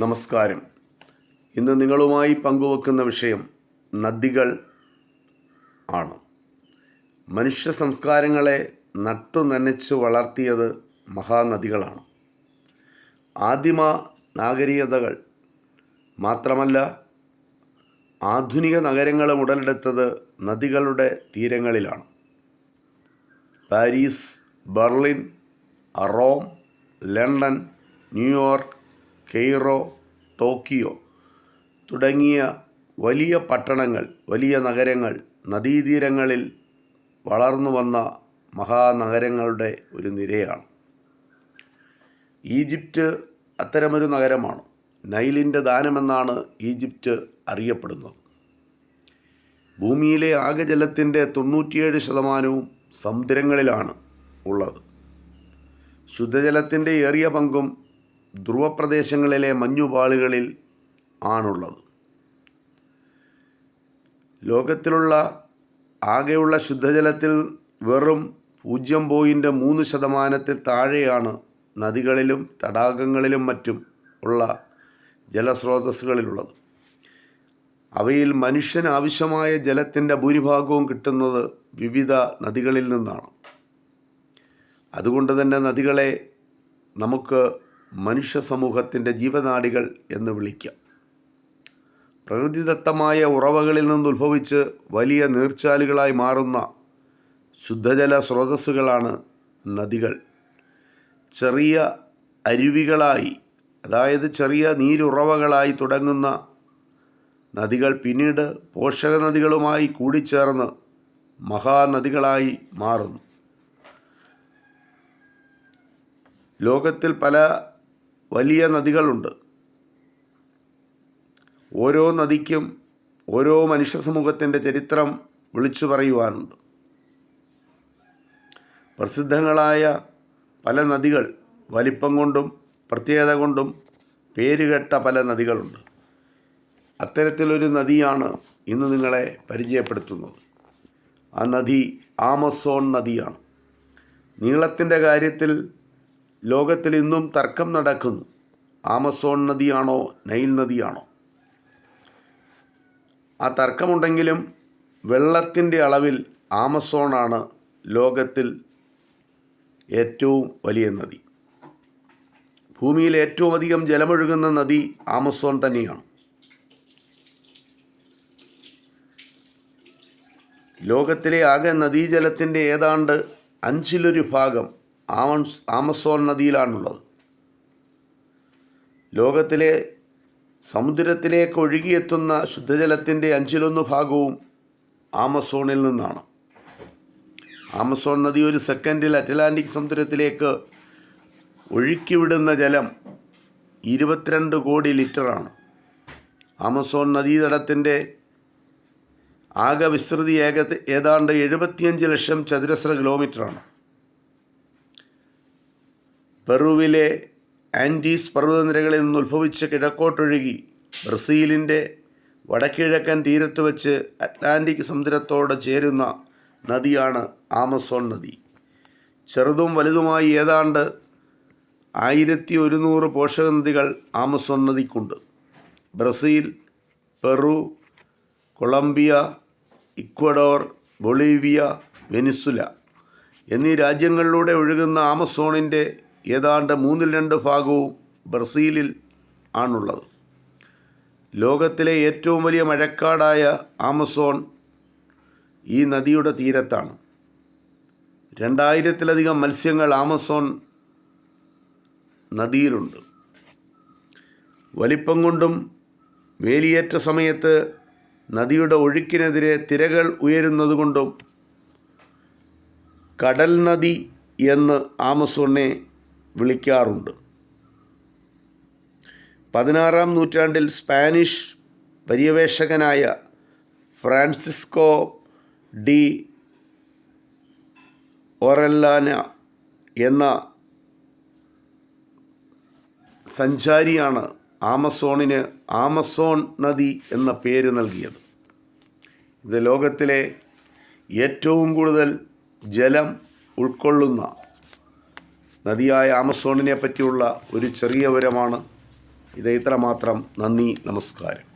നമസ്കാരം. ഇന്ന് നിങ്ങളുമായി പങ്കുവെക്കുന്ന വിഷയം നദികൾ ആണ്. മനുഷ്യ സംസ്കാരങ്ങളെ നട്ടു നനച്ച് വളർത്തിയത് മഹാനദികളാണ്. ആദിമ നാഗരികതകൾ മാത്രമല്ല ആധുനിക നഗരങ്ങളും ഉടലെടുത്തത് നദികളുടെ തീരങ്ങളിലാണ്. Paris Berlin Rome London New York Cairo Tokyo തുടങ്ങിയ വലിയ പട്ടണങ്ങൾ വലിയ നഗരങ്ങൾ നദീതീരങ്ങളിൽ വളർന്നു വന്ന മഹാനഗരങ്ങളുടെ ഒരു നിരയാണ്. ഈജിപ്റ്റ് അത്തരമൊരു നഗരമാണ്. നൈലിന്റെ ദാനമെന്നാണ് ഈജിപ്റ്റ് അറിയപ്പെടുന്നത്. ഭൂമിയിലെ ആകെ ജലത്തിന്റെ തൊണ്ണൂറ്റിയേഴ് ശതമാനവും സമുദ്രങ്ങളിലാണ് ഉള്ളത്. ശുദ്ധജലത്തിന്റെ ഏറിയ പങ്കും ധ്രുവപ്രദേശങ്ങളിലെ മഞ്ഞുപാളികളിൽ ആണുള്ളത്. ലോകത്തിലുള്ള ആകെയുള്ള ശുദ്ധജലത്തിൽ വെറും പൂജ്യം പോയിന്റ് മൂന്ന് ശതമാനത്തിൽ താഴെയാണ് നദികളിലും തടാകങ്ങളിലും മറ്റും ഉള്ള ജലസ്രോതസ്സുകളിലുള്ളത്. അവയിൽ മനുഷ്യന് ആവശ്യമായ ജലത്തിന്റെ ഭൂരിഭാഗവും കിട്ടുന്നത് വിവിധ നദികളിൽ നിന്നാണ്. അതുകൊണ്ട് തന്നെ നദികളെ നമുക്ക് മനുഷ്യ സമൂഹത്തിന്റെ ജീവനാടികൾ എന്ന് വിളിക്കാം. പ്രകൃതിദത്തമായ ഉറവകളിൽ നിന്നുദ്ഭവിച്ച് വലിയ നീർച്ചാലുകളായി മാറുന്ന ശുദ്ധജല സ്രോതസ്സുകളാണ് നദികൾ. ചെറിയ അരുവികളായി അതായത് ചെറിയ നീരുറവകളായി തുടങ്ങുന്ന നദികൾ പിന്നീട് പോഷക നദികളുമായി കൂടിച്ചേർന്ന് മഹാനദികളായി മാറുന്നു. ലോകത്തിൽ പല വലിയ നദികളുണ്ട്. ഓരോ നദിക്കും ഓരോ മനുഷ്യ സമൂഹത്തിന്റെ ചരിത്രം വിളിച്ചു പറയുവാനുണ്ട്. പ്രസിദ്ധങ്ങളായ പല നദികൾ വലിപ്പം കൊണ്ടും പ്രത്യേകത കൊണ്ടും പേരുകെട്ട പല നദികളുണ്ട്. അത്തരത്തിലൊരു നദിയാണ് ഇന്ന് നിങ്ങളെ പരിചയപ്പെടുത്തുന്നത്. ആ നദി ആമസോൺ നദിയാണ്. നീളത്തിന്റെ കാര്യത്തിൽ ലോകത്തിൽ ഇന്നും തർക്കം നടക്കുന്നു. ആമസോൺ നദിയാണോ നൈൽ നദിയാണോ? ആ തർക്കമുണ്ടെങ്കിലും വെള്ളത്തിന്റെ അളവിൽ ആമസോണാണ് ലോകത്തിൽ ഏറ്റവും വലിയ നദി. ഭൂമിയിൽ ഏറ്റവും അധികം ജലമൊഴുകുന്ന നദി ആമസോൺ തന്നെയാണ്. ലോകത്തിലെ ആകെ നദീജലത്തിന്റെ ഏതാണ്ട് അഞ്ചിലൊരു ഭാഗം ആമസ് ആമസോൺ നദിയിലാണുള്ളത്. ലോകത്തിലെ സമുദ്രത്തിലേക്ക് ഒഴുകിയെത്തുന്ന ശുദ്ധജലത്തിന്റെ അഞ്ചിലൊന്ന് ഭാഗവും ആമസോണിൽ നിന്നാണ്. ആമസോൺ നദി ഒരു സെക്കൻഡിൽ അറ്റ്ലാന്റിക് സമുദ്രത്തിലേക്ക് ഒഴുക്കിവിടുന്ന ജലം ഇരുപത്തിരണ്ട് കോടി ലിറ്ററാണ്. ആമസോൺ നദീതടത്തിന്റെ ആകെ വിസ്തൃതി ഏക ഏതാണ്ട് എഴുപത്തിയഞ്ച് ലക്ഷം ചതുരശ്ര കിലോമീറ്ററാണ്. പെറുവിലെ ആൻഡീസ് പർവതനിരകളിൽ നിന്ന് ഉത്ഭവിച്ച് കിഴക്കോട്ടൊഴുകി ബ്രസീലിന്റെ വടക്കിഴക്കൻ തീരത്ത് വെച്ച് അറ്റ്ലാന്റിക് സമുദ്രത്തോട് ചേരുന്ന നദിയാണ് ആമസോൺ നദി. ചെറുതും വലുതുമായി ഏതാണ്ട് ആയിരത്തി ഒരുന്നൂറ് പോഷക നദികൾ Amazon നദിക്കുണ്ട്. Brazil Peru Colombia Ecuador Bolivia Venezuela എന്നീ രാജ്യങ്ങളിലൂടെ ഒഴുകുന്ന ആമസോണിന്റെ ഏതാണ്ട് മൂന്നിൽ രണ്ട് ഭാഗവും ബ്രസീലിൽ ആണുള്ളത്. ലോകത്തിലെ ഏറ്റവും വലിയ മഴക്കാടായ ആമസോൺ ഈ നദിയുടെ തീരത്താണ്. രണ്ടായിരത്തിലധികം മത്സ്യങ്ങൾ ആമസോൺ നദിയിലുണ്ട്. വലിപ്പം കൊണ്ടും വേലിയേറ്റ സമയത്ത് നദിയുടെ ഒഴുക്കിനെതിരെ തിരകൾ ഉയരുന്നതുകൊണ്ടും കടൽ നദി എന്ന് ആമസോണിനെ വിളിക്കാറുണ്ട്. പതിനാറാം നൂറ്റാണ്ടിൽ സ്പാനിഷ് പര്യവേഷകനായ ഫ്രാൻസിസ്കോ ഡി ഒറല്ലാന എന്ന സഞ്ചാരിയാണ് ആമസോണിന് ആമസോൺ നദി എന്ന പേര് നൽകിയത്. ഇത് ലോകത്തിലെ ഏറ്റവും കൂടുതൽ ജലം ഉൾക്കൊള്ളുന്ന നദിയായ ആമസോണിനെ പറ്റിയുള്ള ഒരു ചെറിയ വിവരമാണ്. ഇത് ഇത്രമാത്രം. നന്ദി നമസ്കാരം.